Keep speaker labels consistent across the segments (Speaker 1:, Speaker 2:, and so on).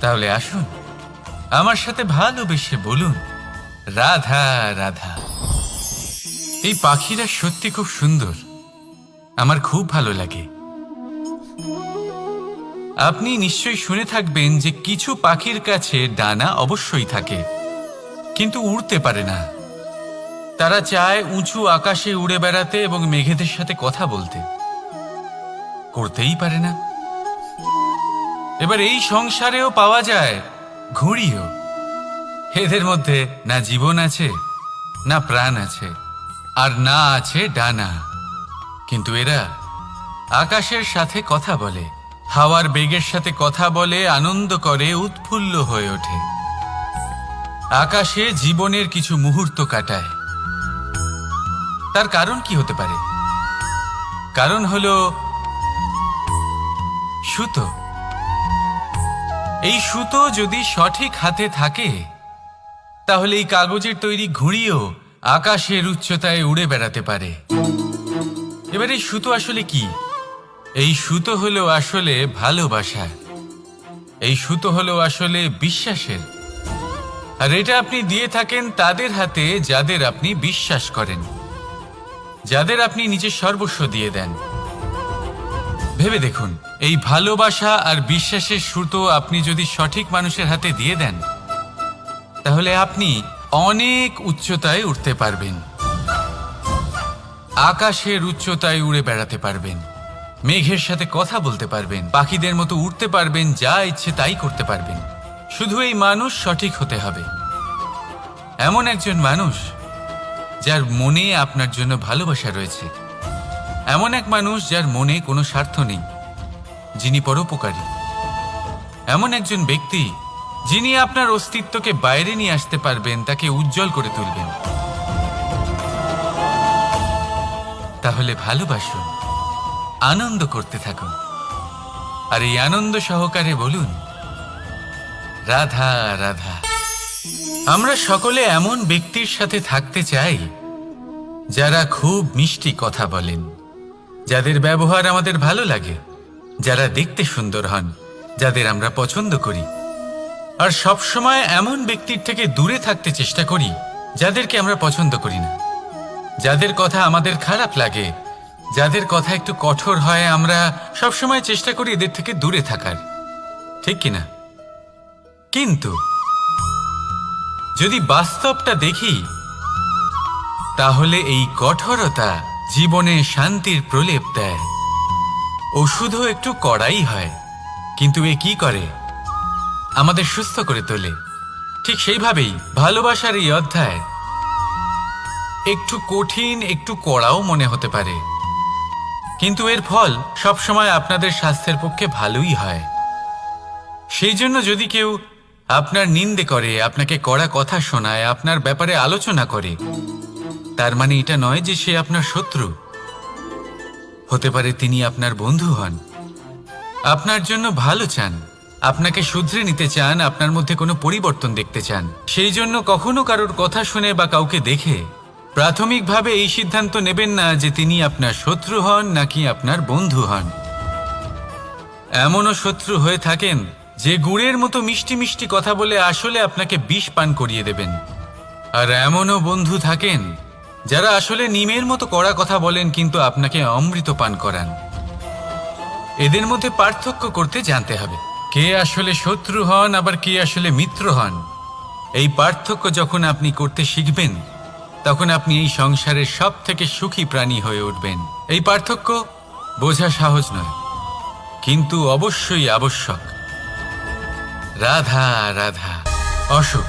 Speaker 1: তাহলে আসুন। আমার সাথে ভালোবেসে বলুন, রাধা রাধা। এই পাখিরা সত্যি খুব সুন্দর। আমার খুব ভালো লাগে। আপনি নিশ্চয়ই শুনে থাকবেন যে কিছু পাখির কাছে ডানা অবশ্যই থাকে, কিন্তু উড়তে পারে না। তারা চায় উঁচু আকাশে উড়ে বেড়াতে এবং মেঘেদের সাথে কথা বলতে। করতেই পারে না। এবার এই সংসারেও পাওয়া যায় ঘুড়িও। এদের মধ্যে না জীবন আছে, না প্রাণ আছে, আর না আছে ডানা। কিন্তু এরা আকাশের সাথে কথা বলে, হাওয়ার বেগের সাথে কথা বলে, আনন্দ করে, উৎফুল্ল হয়ে ওঠে। আকাশে জীবনের কিছু মুহূর্ত কাটায়। তার কারণ কি হতে পারে? কারণ হলো সুতো। এই সুতো যদি সঠিক হাতে থাকে, তাহলে এই কাগজের তৈরি ঘুড়িও আকাশের উচ্চতায় উড়ে বেড়াতে পারে। এবার এই সুতো আসলে কি? এই সুতো হলো আসলে ভালোবাসা। এই সুতো হলো আসলে বিশ্বাসের। আর এটা আপনি দিয়ে থাকেন তাদের হাতে যাদের আপনি বিশ্বাস করেন। যাদের আপনি নিজের সর্বস্ব দিয়ে দেন। ভেবে দেখুন, এই ভালোবাসা আর বিশ্বাসের সুতো আপনি যদি সঠিক মানুষের হাতে দিয়ে দেন, তাহলে আপনি অনেক উচ্চতায় উঠতে পারবেন। আকাশের উচ্চতায় উড়ে বেড়াতে পারবেন। মেঘের সাথে কথা বলতে পারবেন। পাখিদের মতো উঠতে পারবেন, যা ইচ্ছে তাই করতে পারবেন। শুধু এই মানুষ সঠিক হতে হবে। এমন একজন মানুষ, যার মনে আপনার জন্য ভালোবাসা রয়েছে। এমন এক মানুষ যার মনে কোনো স্বার্থ নেই, যিনি পরোপকারী। এমন একজন ব্যক্তি, যিনি আপনার অস্তিত্বকে বাইরে নিয়ে আসতে পারবেন, তাকে উজ্জ্বল করে তুলবেন। তাহলে ভালোবাসুন, আনন্দ করতে থাকুন। আর এই আনন্দ সহকারে বলুন, রাধা রাধা। আমরা সকলে এমন ব্যক্তির সাথে থাকতে চাই, যারা খুব মিষ্টি কথা বলেন। যাদের ব্যবহার আমাদের ভালো লাগে, যারা দেখতে সুন্দর হন, যাদের আমরা পছন্দ করি। আর সব সময় এমন ব্যক্তির থেকে দূরে থাকতে চেষ্টা করি, যাদেরকে আমরা পছন্দ করি না। যাদের কথা আমাদের খারাপ লাগে, যাদের কথা একটু কঠোর হয়, আমরা সব সময় চেষ্টা করি এদের থেকে দূরে থাকার। ঠিক কিনা কিন্তু, যদি বাস্তবটা দেখি, তাহলে এই কঠোরতা জীবনে শান্তির প্রলেপ দেয়। ওষুধও একটু কড়াই হয়, কিন্তু এ কি করে? আমাদের সুস্থ করে তোলে। ঠিক সেইভাবেই ভালোবাসার এই অধ্যায়। একটু কঠিন, একটু কড়াও মনে হতে পারে। কিন্তু এর ফল সবসময় আপনাদের স্বাস্থ্যের পক্ষে ভালোই হয়। সেই জন্য যদি কেউ আপনার নিন্দে করে, আপনাকে কড়া কথা শোনায়, আপনার ব্যাপারে আলোচনা করে তার মানে এটা নয় যে সে আপনার শত্রু। হতে পারে তিনি আপনার বন্ধু হন। আপনার জন্য ভালো চান। আপনাকে শুধরে নিতে চান, আপনার মধ্যে কোনো পরিবর্তন দেখতে চান। সেই জন্য কখনো কারোর কথা শুনে বা কাউকে দেখে প্রাথমিকভাবে এই সিদ্ধান্ত নেবেন না যে তিনি আপনার শত্রু হন নাকি আপনার বন্ধু হন। এমনও শত্রু হয়ে থাকেন যে গুড়ের মতো মিষ্টি মিষ্টি কথা বলে আসলে আপনাকে বিষ পান করিয়ে দেবেন। আর এমনও বন্ধু থাকেন যারা আসলে নিমের মতো কড়া কথা বলেন, কিন্তু আপনাকে অমৃত পান করান। এদের মধ্যে পার্থক্য করতে জানতে হবে। কে আসলে শত্রু হন, আবার কে আসলে মিত্র হন? এই পার্থক্য যখন আপনি করতে শিখবেন, তখন আপনি এই সংসারের সব থেকে সুখী প্রাণী হয়ে উঠবেন। এই পার্থক্য বোঝা সহজ নয়, কিন্তু অবশ্যই আবশ্যক। রাধা রাধা, অসুখ।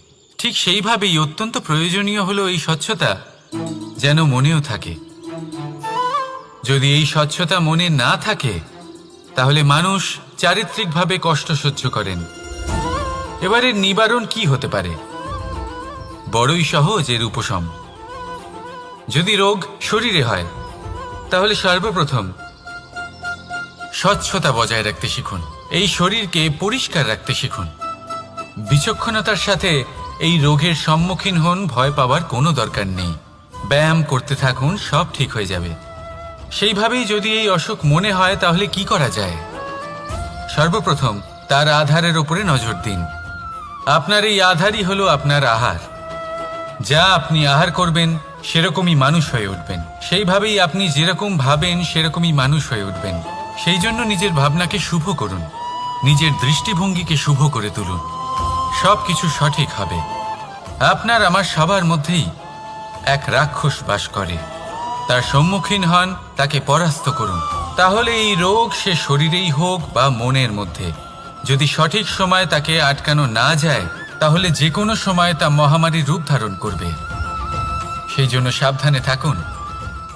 Speaker 1: ঠিক সেইভাবেই অত্যন্ত প্রয়োজনীয় হলো এই স্বচ্ছতা যেন মনেও থাকে। যদি এই স্বচ্ছতা মনে না থাকে, তাহলে মানুষ চারিত্রিকভাবে কষ্ট সহ্য করেন। এবারে নিবারণ কি হতে পারে? বড়ই সহজ এর উপশম। যদি রোগ শরীরে হয়, তাহলে সর্বপ্রথম স্বচ্ছতা বজায় রাখতে শিখুন। এই শরীরকে পরিষ্কার রাখতে শিখুন। বিচক্ষণতার সাথে এই রোগের সম্মুখীন হন, ভয় পাওয়ার কোনো দরকার নেই। ব্যায়াম করতে থাকুন, সব ঠিক হয়ে যাবে। সেইভাবেই যদি এই অসুখ মনে হয়, তাহলে কি করা যায়? সর্বপ্রথম, তার আধারের উপরে নজর দিন। আপনার এই আধারই হলো আপনার আহার। যা আপনি আহার করবেন, সেরকমই মানুষ হয়ে উঠবেন। সেইভাবেই আপনি যেরকম ভাবেন, সেরকমই মানুষ হয়ে উঠবেন। সেই জন্য নিজের ভাবনাকে শুভ করুন। নিজের দৃষ্টিভঙ্গিকে শুভ করে তুলুন। সব কিছু সঠিক হবে। আপনার আমার সবার মধ্যেই এক রাক্ষস বাস করে। তার সম্মুখীন হন, তাকে পরাস্ত করুন। তাহলে এই রোগ সে শরীরেই হোক বা মনের মধ্যে। যদি সঠিক সময় তাকে আটকানো না যায়, তাহলে যে কোনো সময় তা মহামারীর রূপ ধারণ করবে। সেই জন্য সাবধানে থাকুন,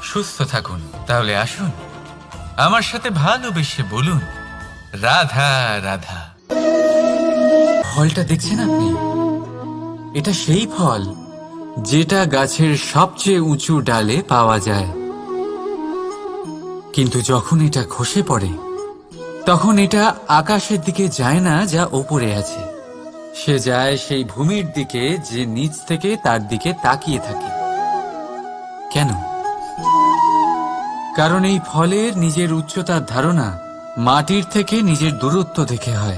Speaker 1: সুস্থ থাকুন। তাহলে আসুন, আমার সাথে ভালোবেসে বলুন, রাধা রাধা। ফলটা দেখছেন আপনি? এটা সেই ফল যেটা গাছের সবচেয়ে উঁচু ডালে পাওয়া যায়। কিন্তু যখন এটা খসে পড়ে, তখন এটা আকাশের দিকে যায় না, যা ওপরে আছে। সে যায় সেই ভূমির দিকে, যে নিচ থেকে তার দিকে তাকিয়ে থাকে। কেন? কারণ এই ফলের নিজের উচ্চতার ধারণা মাটির থেকে নিজের দূরত্ব দেখে হয়।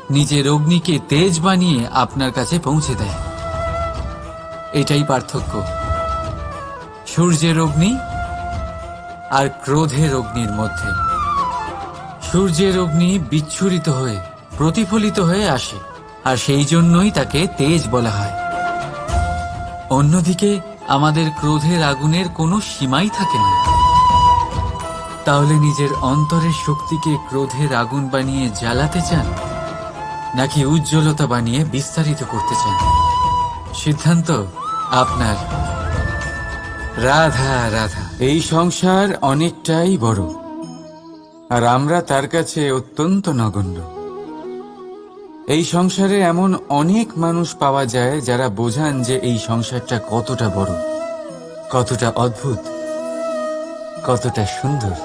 Speaker 1: নিজের অগ্নিকে তেজ বানিয়ে আপনার কাছে পৌঁছে দেয়। এটাই পার্থক্য। সূর্যের অগ্নি আর ক্রোধের অগ্নির মধ্যে। সূর্যের অগ্নি বিচ্ছুরিত হয়ে, প্রতিফলিত হয়ে আসে, আর সেই জন্যই তাকে তেজ বলা হয়। অন্যদিকে, আমাদের ক্রোধের আগুনের কোনো সীমাই থাকে না। তাহলে নিজের অন্তরের শক্তিকে ক্রোধের আগুন বানিয়ে জ্বালাতে চান? নাকি উজ্জ্বলতা বানিয়ে বিস্তারিত করতে চান? সিদ্ধান্ত আপনার। রাধা রাধা। এই সংসার অনেকটাই বড়, আর আমরা তার কাছে অত্যন্ত নগণ্য। এই সংসারে এমন অনেক মানুষ পাওয়া যায় যারা বোঝান যে এই সংসারটা কতটা বড়, কতটা অদ্ভুত, কতটা সুন্দর।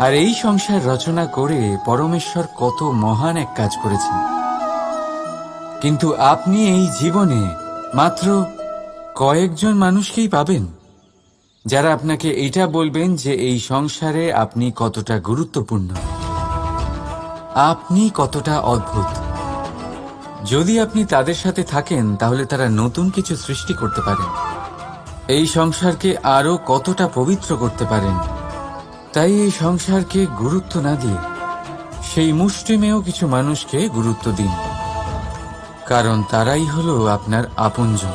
Speaker 1: আর এই সংসার রচনা করে পরমেশ্বর কত মহান এক কাজ করেছেন। কিন্তু আপনি এই জীবনে মাত্র কয়েকজন মানুষকেই পাবেন, যারা আপনাকে এটা বলবেন যে এই সংসারে আপনি কতটা গুরুত্বপূর্ণ। আপনি কতটা অদ্ভুত। যদি আপনি তাদের সাথে থাকেন, তাহলে তারা নতুন কিছু সৃষ্টি করতে পারেন। এই সংসারকে আরও কতটা পবিত্র করতে পারেন তাই এই সংসারকে গুরুত্ব না দিয়ে সেই মুষ্টিমেয় কিছু মানুষকে গুরুত্ব দিন। কারণ তারাই হলো আপনার আপনজন।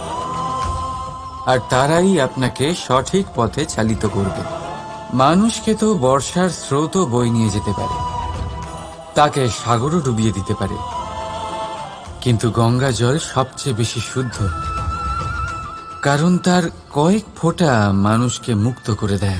Speaker 1: আর তারাই আপনাকে সঠিক পথে চালিত করবে। মানুষকে তো বর্ষার স্রোতও বই নিয়ে যেতে পারে। তাকে সাগরও ডুবিয়ে দিতে পারে। কিন্তু গঙ্গা জল সবচেয়ে বেশি শুদ্ধ। কারণ তার কয়েক ফোঁটা মানুষকে মুক্ত করে দেয়।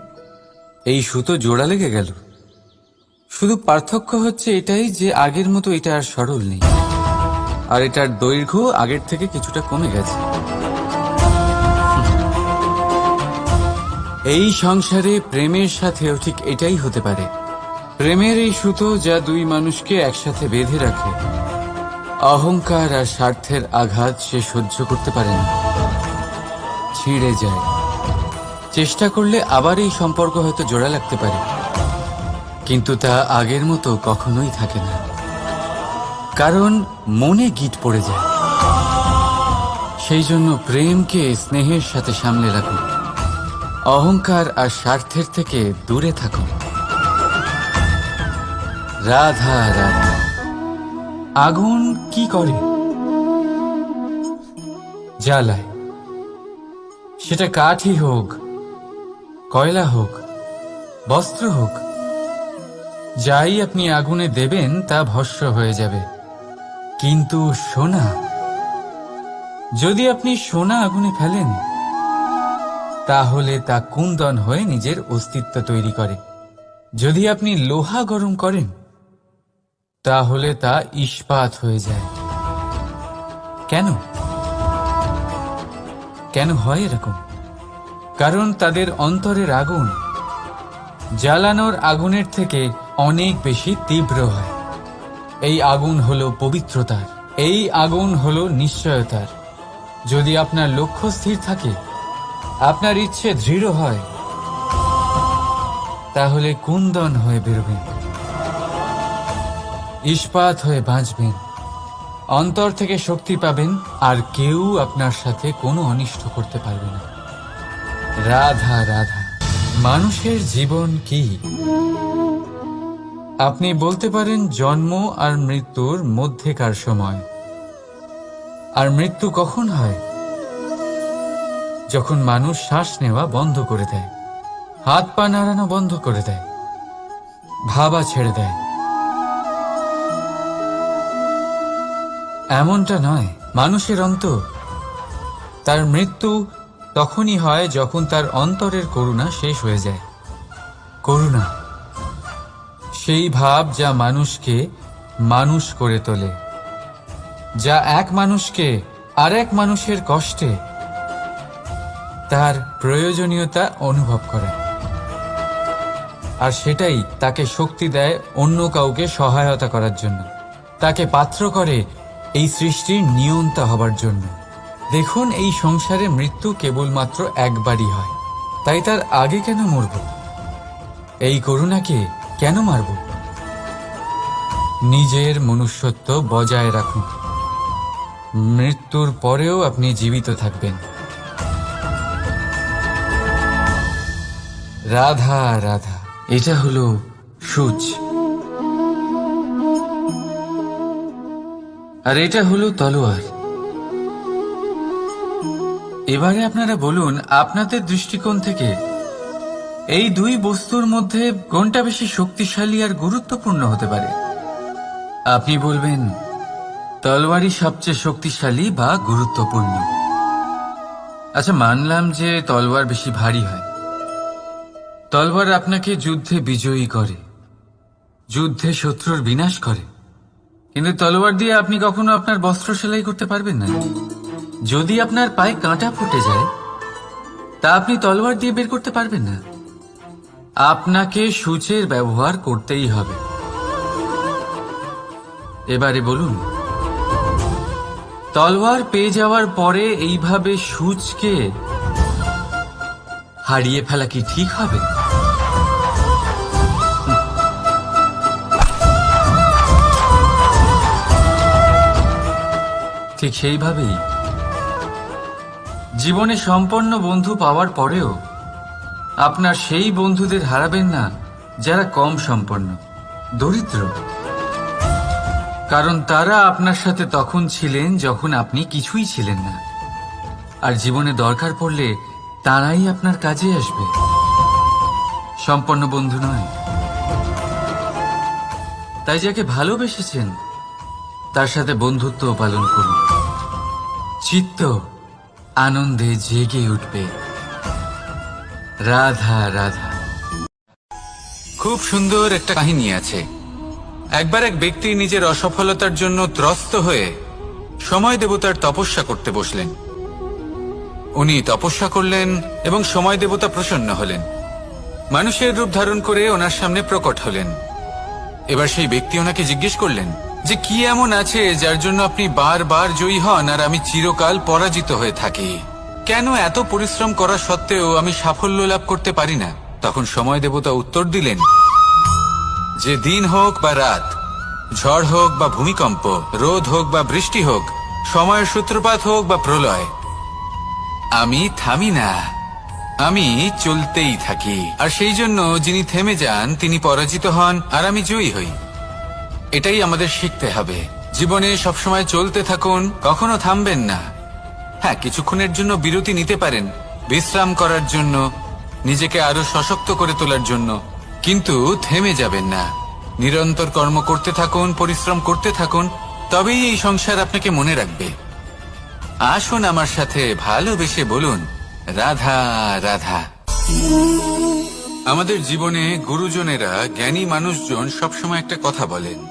Speaker 1: এই সুতো জোড়া লেগে গেল। শুধু পার্থক্য হচ্ছে এটাই যে আগের মতো এটা আর সরল নেই। আর এটার দৈর্ঘ্য আগের থেকে কিছুটা কমে গেছে। এই সংসারে প্রেমের সাথেও ঠিক এটাই হতে পারে। প্রেমের এই সুতো যা দুই মানুষকে একসাথে বেঁধে রাখে। অহংকার আর স্বার্থের আঘাত সে সহ্য করতে পারে না। ছিঁড়ে যায়। চেষ্টা করলে আবার এই সম্পর্ক হয়তো জোড়া লাগতে পারে। কিন্তু তা আগের মতো কখনোই থাকে না। কারণ মনে গিট পড়ে যায়। সেই জন্য প্রেমকে স্নেহের সাথে সামলে রাখুন। অহংকার আর স্বার্থের থেকে দূরে থাকুন। রাধা রাধা। আগুন কি করে? জ্বালায়। সেটা কাঠই হোক কয়লা হোক, বস্ত্র হোক, যাই আপনি আগুনে দেবেন, তা ভস্য হয়ে যাবে। কিন্তু সোনা, যদি আপনি সোনা আগুনে ফেলেন, তাহলে তা কুন্দন হয়ে নিজের অস্তিত্ব তৈরি করে। যদি আপনি লোহা গরম করেন, তাহলে তা ইস্পাত হয়ে যায়। কেন? কেন হয় এরকম? কারণ তাদের অন্তরের আগুন জ্বালানোর আগুনের থেকে অনেক বেশি তীব্র হয়। এই আগুন হলো পবিত্রতার। এই আগুন হলো নিশ্চয়তার। যদি আপনার লক্ষ্য স্থির থাকে, আপনার ইচ্ছে দৃঢ় হয়, তাহলে কুন্দন হয়ে বেরোবেন। ইস্পাত হয়ে বাঁচবেন। অন্তর থেকে শক্তি পাবেন, আর কেউ আপনার সাথে কোনো অনিষ্ট করতে পারবে না। রাধা রাধা, মানুষের জীবন কি? আপনি বলতে পারেন জন্ম আর মৃত্যুর মধ্যেকার সময়। আর মৃত্যু কখন হয়? যখন মানুষ শ্বাস নেওয়া বন্ধ করে দেয়, হাত পা নাড়ানো বন্ধ করে দেয়, ভাবা ছেড়ে দেয়। এমনটা নয়, মানুষের অন্ত তার মৃত্যু তখনই হয় যখন তার অন্তরের করুণা শেষ হয়ে যায়। করুণা। সেই ভাব যা মানুষকে মানুষ করে তোলে। যা এক মানুষকে আর এক মানুষের কষ্টে তার প্রয়োজনীয়তা অনুভব করে। আর সেটাই তাকে শক্তি দেয় অন্য কাউকে সহায়তা করার জন্য। তাকে পাত্র করে এই সৃষ্টির নিয়ন্তা হবার জন্য। দেখুন, এই সংসারে মৃত্যু কেবলমাত্র একবারই হয়। তাই তার আগে কেন মরব? এই করুণাকে কেন মারব? নিজের মনুষ্যত্ব বজায় রাখুন। মৃত্যুর পরেও আপনি জীবিত থাকবেন। রাধা রাধা, এটা হলো সূচ। আর এটা হলো তলোয়ার। এবারে আপনারা বলুন, আপনাদের দৃষ্টিকোণ থেকে এই দুই বস্তুর মধ্যে কোনটা বেশি শক্তিশালী আর গুরুত্বপূর্ণ হতে পারে? আপনি বলবেন তলোয়ারই সবচেয়ে শক্তিশালী বা গুরুত্বপূর্ণ। আচ্ছা মানলাম যে তলোয়ার বেশি ভারী হয়। তলোয়ার আপনাকে যুদ্ধে বিজয়ী করে, যুদ্ধে শত্রুর বিনাশ করে। কিন্তু তলোয়ার দিয়ে আপনি কখনো আপনার বস্ত্র সেলাই করতে পারবেন না। যদি আপনার পায়ে কাঁটা ফুটে যায়, তা আপনি তলোয়ার দিয়ে বের করতে পারবেন না। আপনাকে সূচের ব্যবহার করতেই হবে। এবারে বলুন, তলোয়ার পেয়ে যাওয়ার পরে এইভাবে সূচকে হারিয়ে ফেলা কি ঠিক হবে?
Speaker 2: ঠিক সেইভাবেই জীবনে সম্পন্ন বন্ধু পাওয়ার পরেও আপনার সেই বন্ধুদের হারাবেন না যারা কম সম্পন্ন, দরিদ্র। কারণ তারা আপনার সাথে তখন ছিলেন যখন আপনি কিছুই ছিলেন না। আর জীবনে দরকার পড়লে তারাই আপনার কাজে আসবে। সম্পন্ন বন্ধু নয়। তাই যাকে ভালোবেসেছেন, তার সাথে বন্ধুত্ব পালন করুন। চিত্ত আনন্দে জেগে উঠবে। রাধা রাধা।
Speaker 1: খুব সুন্দর একটা কাহিনী আছে। একবার এক ব্যক্তি নিজের অসফলতার জন্য ত্রস্ত হয়ে সময় দেবতার তপস্যা করতে বসলেন। উনি তপস্যা করলেন এবং সময় দেবতা প্রসন্ন হলেন। মানুষের রূপ ধারণ করে ওনার সামনে প্রকট হলেন। এবার সেই ব্যক্তি ওনাকে জিজ্ঞেস করলেন যে কি এমন আছে যার জন্য আপনি বারবার জয়ী হন আর আমি চিরকাল পরাজিত হয়ে থাকি? কেন এত পরিশ্রম করা সত্ত্বেও আমি সাফল্য লাভ করতে পারি না? তখন সময় দেবতা উত্তর দিলেন, যে দিন হোক বা রাত, ঝড় হোক বা ভূমিকম্প, রোদ হোক বা বৃষ্টি হোক, সময়ের সূত্রপাত হোক বা প্রলয়, আমি থামি না। আমি চলতেই থাকি। আর সেই জন্য যিনি থেমে যান, তিনি পরাজিত হন আর আমি জয়ী হই। এটাই আমাদের শিখতে হবে। জীবনে সবসময় চলতে থাকুন, কখনো থামবেন না। হ্যাঁ কিছুক্ষণের জন্য বিরতি নিতে পারেন, বিশ্রাম করার জন্য, নিজেকে আরও সশক্ত করে তোলার জন্য। কিন্তু থেমে যাবেন না। নিরন্তর কর্ম করতে থাকুন, পরিশ্রম করতে থাকুন, তবেই এই সংসার আপনাকে মনে রাখবে। আসুন আমার সাথে ভালোবেসে বলুন, রাধা রাধা। আমাদের জীবনে গুরুজনেরা জ্ঞানী মানুষজন সবসময় একটা কথা বলেন।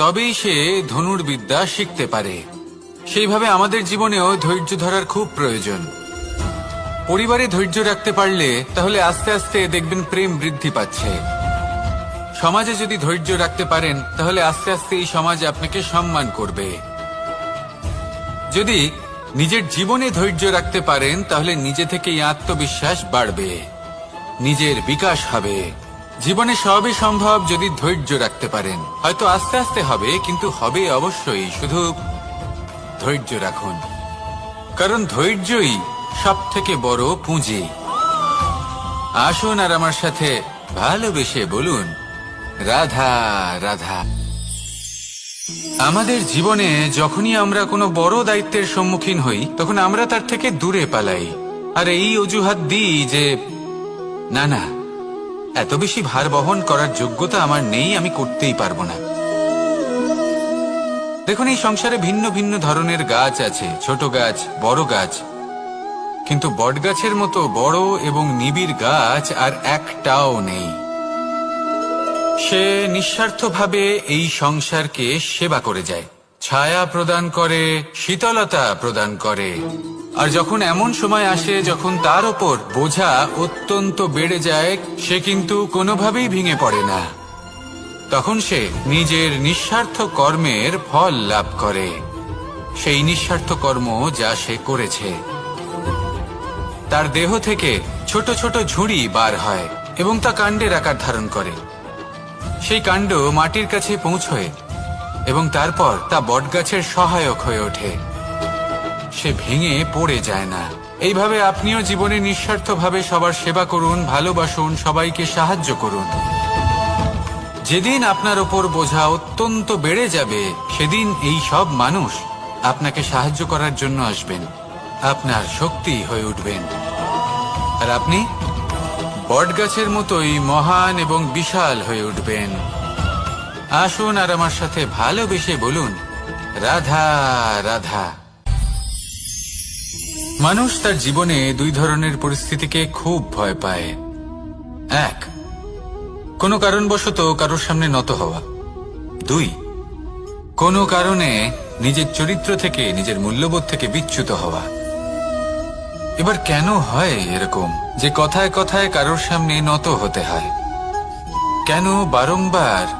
Speaker 1: তবেই সে ধনুর্বিদ্যা শিখতে পারে। সেইভাবে আমাদের জীবনেও ধৈর্য ধরার খুব প্রয়োজন। পরিবারে ধৈর্য রাখতে পারলে তাহলে আস্তে আস্তে দেখবেন প্রেম বৃদ্ধি পাচ্ছে। সমাজে যদি ধৈর্য রাখতে পারেন, তাহলে আস্তে আস্তে এই সমাজ আপনাকে সম্মান করবে। যদি নিজের জীবনে ধৈর্য রাখতে পারেন, তাহলে নিজে থেকেই আত্মবিশ্বাস বাড়বে। নিজের বিকাশ হবে। জীবনে সবই সম্ভব যদি ধৈর্য রাখতে পারেন। হয়তো আস্তে আস্তে হবে, কিন্তু হবে অবশ্যই। শুধু ধৈর্য রাখুন। কারণ ধৈর্যই সব থেকে বড় পুঁজি। আসুন আর আমার সাথে ভালোবেসে বলুন, রাধা রাধা। আমাদের জীবনে যখনই আমরা কোনো বড় দায়িত্বের সম্মুখীন হই, তখন আমরা তার থেকে দূরে পালাই। আর এই অজুহাত দিই যে, না না এত বেশি ভার বহন করার যোগ্যতা আমার নেই, আমি করতেই পারব না। দেখুন, এই সংসারে ভিন্ন ভিন্ন ধরনের গাছ আছে, ছোট গাছ, বড় গাছ। কিন্তু বটগাছের মতো বড় এবং নিবিড় গাছ আর একটাও নেই। সে নিঃস্বার্থভাবে এই সংসারকে সেবা করে যায়। ছায়া প্রদান করে, শীতলতা প্রদান করে। আর যখন এমন সময় আসে যখন তার ওপর বোঝা অত্যন্ত বেড়ে যায়, সে কিন্তু কোনোভাবেই ভেঙে পড়ে না। তখন সে নিজের নিঃস্বার্থ কর্মের ফল লাভ করে। সেই নিঃস্বার্থ কর্ম যা সে করেছে। তার দেহ থেকে ছোট ছোট ঝুড়ি বার হয় এবং তা কাণ্ডের আকার ধারণ করে। সেই কাণ্ড মাটির কাছে পৌঁছয় এবং তারপর তা বটগাছের সহায়ক হয়ে ওঠে। সে ভেঙে পড়ে যায় না। এইভাবে আপনিও জীবনে নিঃস্বার্থভাবে সবার সেবা করুন, ভালোবাসুন, সবাইকে সাহায্য করুন। যেদিন আপনার ওপর বোঝা অত্যন্ত বেড়ে যাবে, সেদিন এই সব মানুষ আপনাকে সাহায্য করার জন্য আসবেন। আপনার শক্তি হয়ে উঠবেন। আর আপনি বটগাছের মতোই মহান এবং বিশাল হয়ে উঠবেন। আসুন আর আমার সাথে ভালোবেসে বলুন, রাধা রাধা। মানুষ তার জীবনে দুই ধরনের পরিস্থিতিকে খুব ভয় পায়। এক, কোনো কারণবশত কারোর সামনে নত হওয়া। দুই, কোনো কারণে নিজের চরিত্র থেকে, নিজের মূল্যবোধ থেকে বিচ্যুত হওয়া। এবার কেন হয় এরকম যে কথায় কথায় কারোর সামনে নত হতে হয়? কেন বারংবার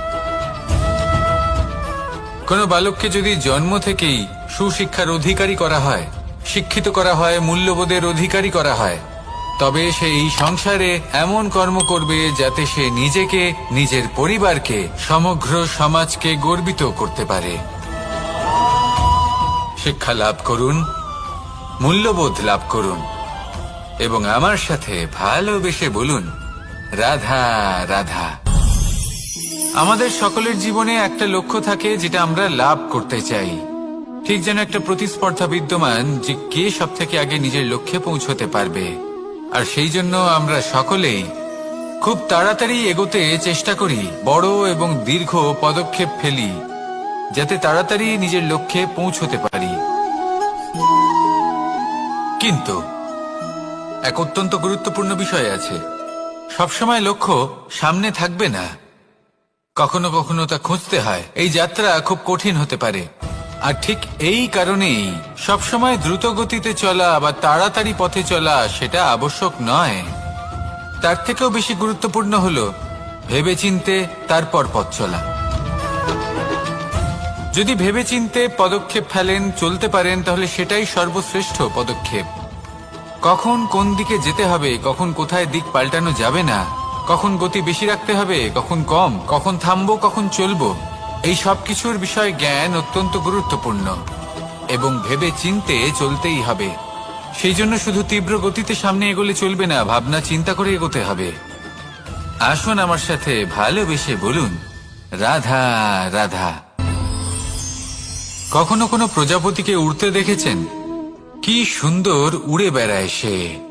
Speaker 1: কোনো বালককে যদি জন্ম থেকেই সুশিক্ষার অধিকারী করা হয়, শিক্ষিত করা হয়, মূল্যবোধের অধিকারী করা হয়, তবে সে এই সংসারে এমন কর্ম করবে যাতে সে নিজেকে, নিজের পরিবারকে, সমগ্র সমাজকে গর্বিত করতে পারে। শিক্ষা লাভ করুন, মূল্যবোধ লাভ করুন, এবং আমার সাথে ভালোবেসে বলুন, রাধা রাধা। আমাদের সকলের জীবনে একটা লক্ষ্য থাকে যেটা আমরা লাভ করতে চাই। ঠিক যেন একটা প্রতিস্পর্ধা বিদ্যমান যে কে সব থেকে আগে নিজের লক্ষ্যে পৌঁছতে পারবে। আর সেই জন্য আমরা সকলেই খুব তাড়াতাড়ি এগোতে চেষ্টা করি, বড় এবং দীর্ঘ পদক্ষেপ ফেলি, যাতে তাড়াতাড়ি নিজের লক্ষ্যে পৌঁছতে পারি। কিন্তু এক অত্যন্ত গুরুত্বপূর্ণ বিষয় আছে। সবসময় লক্ষ্য সামনে থাকবে না। কখনো কখনো তা খুঁজতে হয়। এই যাত্রা খুব কঠিন হতে পারে। আর ঠিক এই কারণেই সবসময় দ্রুত গতিতে চলা বা তাড়াতাড়ি পথে চলা সেটা আবশ্যক নয়। তার থেকেও বেশি গুরুত্বপূর্ণ হলো ভেবেচিন্তে তারপর পথ চলা। যদি ভেবেচিন্তে পদক্ষেপ ফেলেন, চলতে পারেন, তাহলে সেটাই সর্বশ্রেষ্ঠ পদক্ষেপ। কখন কোন দিকে যেতে হবে, কখন কোথায় দিক পাল্টানো যাবে না কখন গতি বেশি রাখতে হবে, কখন কম, কখন থামবো, কখন চলবো, এই সব কিছুর বিষয়ে জ্ঞান অত্যন্ত গুরুত্বপূর্ণ এবং ভেবে চিনতে চলতেই হবে। সেই জন্য শুধু তীব্র গতিতে সামনে এগোলে চলবে না, ভাবনা চিন্তা করে এগোতে হবে। আসুন আমার সাথে ভালোবেসে বলুন, রাধা রাধা। কখনো কোনো প্রজাপতিকে উড়তে দেখেছেন? কি সুন্দর উড়ে বেড়ায় সে।